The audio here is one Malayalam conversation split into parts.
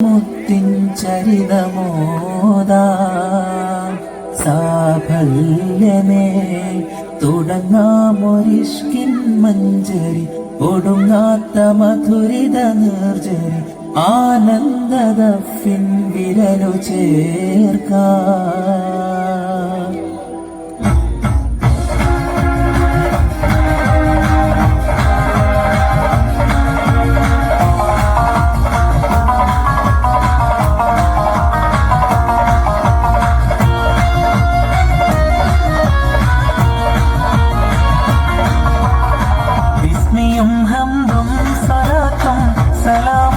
മുത്തിൻ ചരിതമോദാ സാഫല്യമേ തുടങ്ങാമൊരിഷ്കിൻ മഞ്ചരി ഒടുങ്ങാത്ത മധുരിത നിർജരി ആനന്ദദഫിൻ വിരലു ചേർക്കാൻ Salam.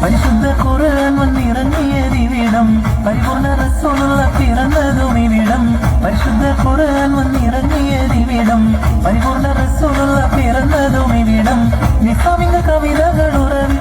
பரிசுத்த குரல் வந்து இறங்கிய திவிடம் பரிபூர்ண ரசோலுள்ள பிறந்ததும் இவிடம் பரிசுத்த குரல் வந்து இறங்கிய திவிடம் பரிபூர்ண ரசோலுள்ள பிறந்ததும் இவிடம் நிசாமிங்க கவிதைகள் உறவி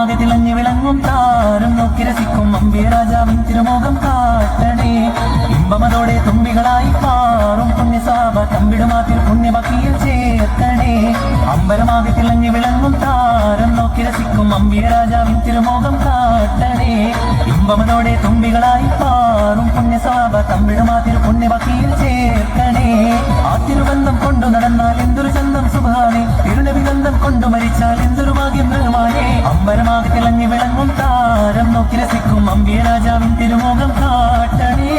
കാണാതെ തിളഞ്ഞു വിളങ്ങും താരം നോക്കി രസിക്കും അമ്പിയ രാജാവിൻ തിരുമോഹം കാട്ടണേ ഇമ്പമതോടെ തുമ്പികളായി പാറും പുണ്യസാപ തമ്പിടുമാത്തിൽ പുണ്യഭക്തിയിൽ ചേർത്തണേ അമ്പരമാകെ തിളഞ്ഞു വിളങ്ങും താരം നോക്കി രസിക്കും അമ്പിയ രാജാവിൻ തിരുമോഹം കാട്ടണേ ഇമ്പമതോടെ തുമ്പികളായി പാറും പുണ്യസാപ തമ്പിടുമാത്തിൽ പുണ്യഭക്തിയിൽ ചേർത്തണേ ആ തിരുബന്ധം കൊണ്ടു നടന്നാൽ എന്തൊരു ചന്തം സുഖാണേ. തിരുനബിബന്ധം കൊണ്ടു മരിച്ചാൽ എന്തൊരു ഭാഗ്യം ബഹുമാനെ അമ്പരമാകെ വിളങ്ങും താരം നോക്കി രസിക്കും അമ്പിയ രാജാവിൻ തിരുമുഖം കാട്ടണേ.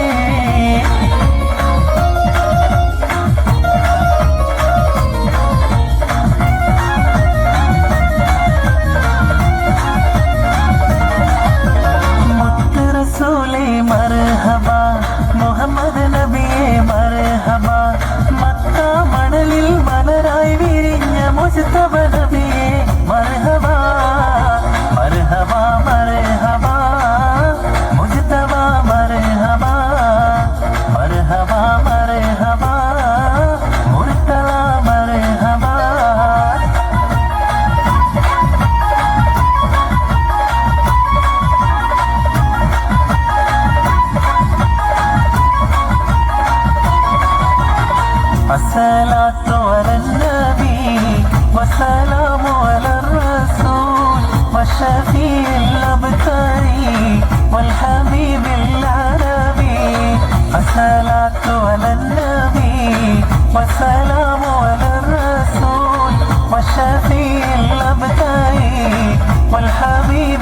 மறுத்தவ நபியே மருகவா மருகவா மருகவா முஜ்தவா மருகவா மருகவா மருகவா முர்த்தலா மருகவா அசலாத்து வரல்ல والسلام على الرسول والشفيع الأبتري والحبيب العربي الصلاة على النبي والسلام على الرسول والشفيع الأبتري والحبيب